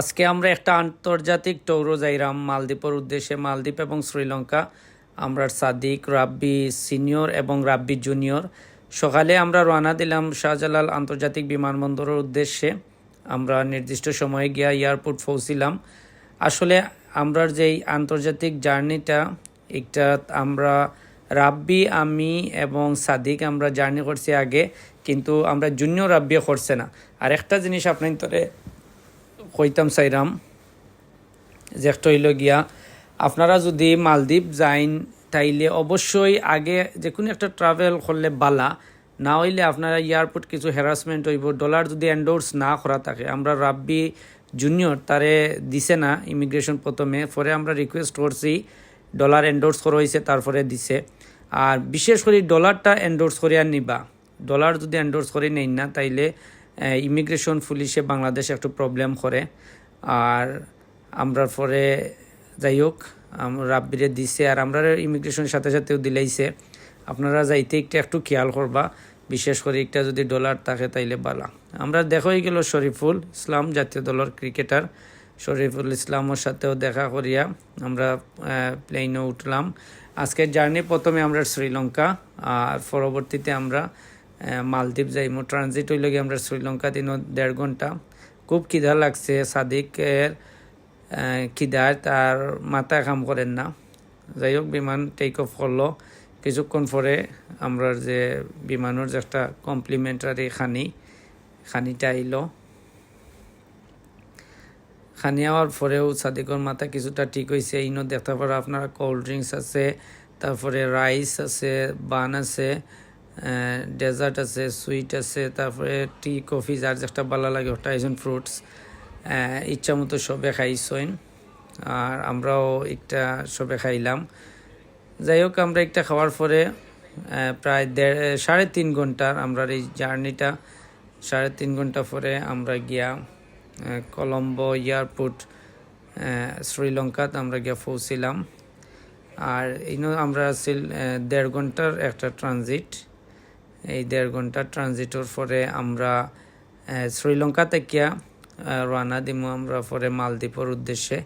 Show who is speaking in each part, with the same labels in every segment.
Speaker 1: আজকে আমরা একটা আন্তর্জাতিক টৌরো যাইরাম, মালদ্বীপের উদ্দেশ্যে মালদ্বীপ এবং শ্রীলঙ্কা। আমরা সাদিক, রাব্বি সিনিয়র এবং রাব্বি জুনিয়র। সকালে আমরা রওনা দিলাম শাহজালাল আন্তর্জাতিক বিমানবন্দরের উদ্দেশ্যে। আমরা নির্দিষ্ট সময়ে গিয়া এয়ারপোর্ট পৌঁছিলাম। আসলে আমরা যেই আন্তর্জাতিক জার্নিটা একটা আমরা রাব্বি, আমি এবং সাদিক আমরা জার্নি করছি আগে, কিন্তু আমরা জুনিয়র রাব্বিও করছে না। আর একটা জিনিস আপনার কইতাম চাইরাম একটা হইল গিয়া। আপনারা যদি মালদ্বীপ যাইন, তাইলে অবশ্যই আগে যে কোনো একটা ট্রাভেল করলে বালা। না হইলে আপনারা এয়ারপোর্ট কিছু হ্যারাসমেন্ট হইব ডলার যদি এন্ডোর্স না করা থাকে। আমরা রাব্বি জুনিয়র তারে দিছে না ইমিগ্রেশন প্রথমে। পরে আমরা রিকোয়েস্ট করছি ডলার এন্ডোর্স করা হয়েছে তারপরে দিছে। আর বিশেষ করে ডলারটা এন্ডোর্স করিয়া নিবা। ডলার যদি এন্ডোর্স করে নেই না, তাইলে ইমিগ্রেশন পুলিশে বাংলাদেশে একটু প্রবলেম করে। আর আমরা পরে যাই হোক রাব্বিরে দিছে, আর আমরা ইমিগ্রেশনের সাথে সাথেও দিলাইছে। আপনারা যাইতে একটু একটু খেয়াল করবা, বিশেষ করে একটা যদি ডলার থাকে তাইলে বালা আমরা দেখাই গেল শরীফুল ইসলাম, জাতীয় দলের ক্রিকেটার শরীফুল ইসলামের সাথেও দেখা করিয়া আমরা প্লেনে উঠলাম। আজকের জার্নি প্রথমে আমরা শ্রীলঙ্কা, আর পরবর্তীতে আমরা মালদ্বীপ যাইমু। ট্রানজিট হইল গিয়ে আমরা শ্রীলঙ্কা দিন দেড় ঘণ্টা। খুব খিদা লাগছে, সাদিকের খিদার তার মাথা কাম করেন না। যাই হোক, বিমান টেক অফ করল। কিছুক্ষণ পরে আমরা যে বিমানের যে একটা কমপ্লিমেন্টারি খানি, খানিটা আইলো। খানি আওয়ার পরেও সাদিকর মাথা কিছুটা ঠিক হয়েছে ইনো দেখতে পারো আপনারা কোল্ড ড্রিঙ্কস আছে, তারপরে রাইস আছে বান আছে ডেজার্ট আছে, সুইট আছে, তারপরে টি, কফি, যার যেটা ভালো লাগে ওটা আইসন ফ্রুটস ইচ্ছা মতো সবে খাইছইন আর আমরাও একটা সবে খাইলাম। যাই হোক, আমরা একটা খাওয়ার পরে প্রায় দেড়, সাড়ে তিন ঘণ্টার আমরা এই জার্নিটা, সাড়ে তিন ঘণ্টা পরে আমরা গিয়া কলম্বো এয়ারপোর্ট শ্রীলঙ্কাত আমরা গিয়া পৌঁছিলাম। আর ইনো, আমরা ছিল দেড় ঘণ্টার একটা ট্রানজিট। এই দেড় ঘণ্টা ট্রানজিটর পরে আমরা শ্রীলঙ্কা থেকে রানা দিমু আমরা পরে মালদ্বীপের উদ্দেশ্যে।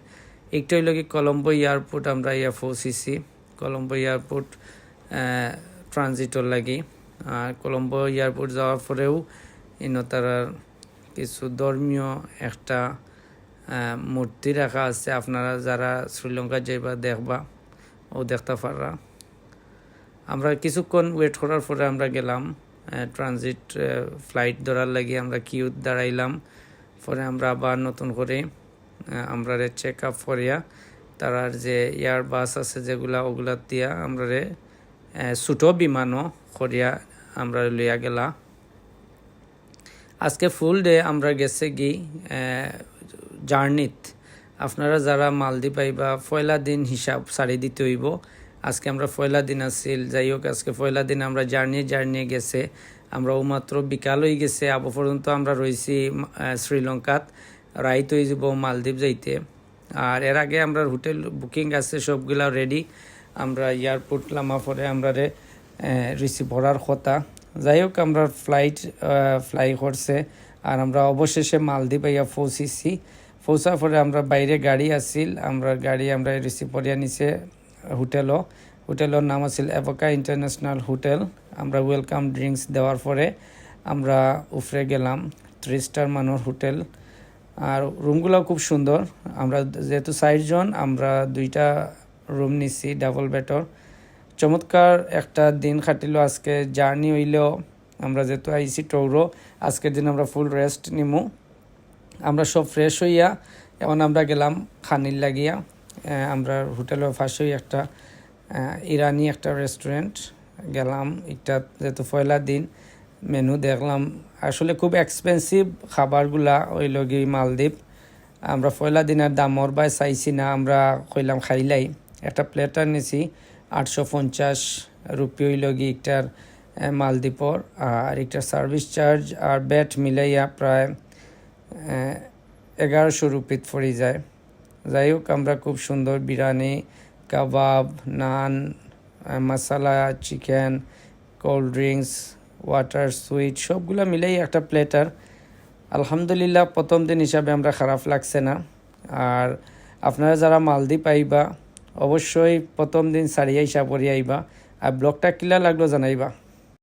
Speaker 1: একটু হইল কি কলম্বো এয়ারপোর্ট আমরা ইয়া পৌঁছিছি। কলম্বো এয়ারপোর্ট ট্রানজিটর লাগি। আর কলম্বো এয়ারপোর্ট যাওয়ার পরেও তারা কিছু ধর্মীয় একটা মূর্তি রাখা আছে। আপনারা যারা শ্রীলঙ্কা যাইবা দেখবা, ও দেখতে পাররা আমরা কিছুক্ষণ ওয়েট করার পরে আমরা গেলাম ট্রানজিট ফ্লাইট ধরার লাগি আমরা কিউ দাঁড়াইলাম। পরে আমরা আবার নতুন করে আমরা রে চেক আপ করিয়া তারার যে এয়ার বাস আছে যেগুলা ওগুলা দিয়া আমরা রে ছোটো বিমানও করিয়া আমরা লইয়া গেলা। আজকে ফুল ডে আমরা গেছে গি জার্নিত। আপনারা যারা মালদ্বীপ আইবা, পয়লা দিন হিসাব সারি দিতে হইব। আজকে আমরা পয়লা দিন আসছিল যাই হোক, আজকে পয়লা দিন আমরা জার্নি জার্নি গেছে। আমরা মাত্র বিকাল হয়ে গেছে, আবো পর্যন্ত আমরা রয়েছি শ্রীলঙ্কাত। রাইত হয়ে যাব মালদ্বীপ যাইতে। আর এর আগে আমরা হোটেল বুকিং আছে, সবগুলা রেডি আমরা এয়ারপোর্ট লামা পরে আমরা রিসিভ করার কথা। যাই হোক, আমরা ফ্লাইট ফ্লাই করছে। আর আমরা অবশেষে মালদ্বীপ আইয়া পৌঁছিছি। পৌঁছার পরে আমরা বাইরে গাড়ি আসছিল আমরা গাড়ি আমরা রিসিভ করিয়া নিছে। হোটেলও। হোটেলের নাম আছিল এভোকা ইন্টারন্যাশনাল হোটেল। আমরা ওয়েলকাম ড্রিঙ্কস দেওয়ার পরে আমরা উফরে গেলাম থ্রি স্টার মানোর হোটেল। আর রুমগুলো খুব সুন্দর। আমরা যেহেতু জন আমরা দুইটা রুম নিছি, ডাবল বেডর। চমৎকার একটা দিন খাটিল আজকে। জার্নি হইলেও আমরা যেহেতু আইসি টৌরো আজকের দিন আমরা ফুল রেস্ট নিমু। আমরা সব ফ্রেশ হইয়া, এখন আমরা গেলাম খানির লাগিয়া। আমরা হোটেলের ফাঁসই একটা ইরানি একটা রেস্টুরেন্ট গেলাম, এটা যেহেতু পয়লা দিন মেনু দেখলাম। আসলে খুব এক্সপেন্সিভ খাবারগুলা, ওই লগি মালদ্বীপ। আমরা পয়লা দিনের দামর বাই চাইছি না, আমরা কইলাম খাইলাই। একটা প্লেটার নিছি, আটশো পঞ্চাশ রুপি ওই লগি একটার মালদ্বীপর, আর একটা সার্ভিস চার্জ আর ব্যাট মিলাইয়া প্রায় এগারোশো রুপিত পড়ে যায়। যাই হোক আমরা খুব সুন্দর biryani, kebab, naan masala chicken cold drinks water sweet সবগুলো মিলেই একটা প্লেটার আলহামদুলিল্লাহ, প্রথম দিন হিসাবে আমরা খারাপ লাগছে না। আর আপনারা যারা মালদ্বীপ আইবা, অবশ্যই প্রথম দিন সারিয়া হিসাব করিয়া আইবা। আর ব্লগটা কিলা লাগল জানাইবা।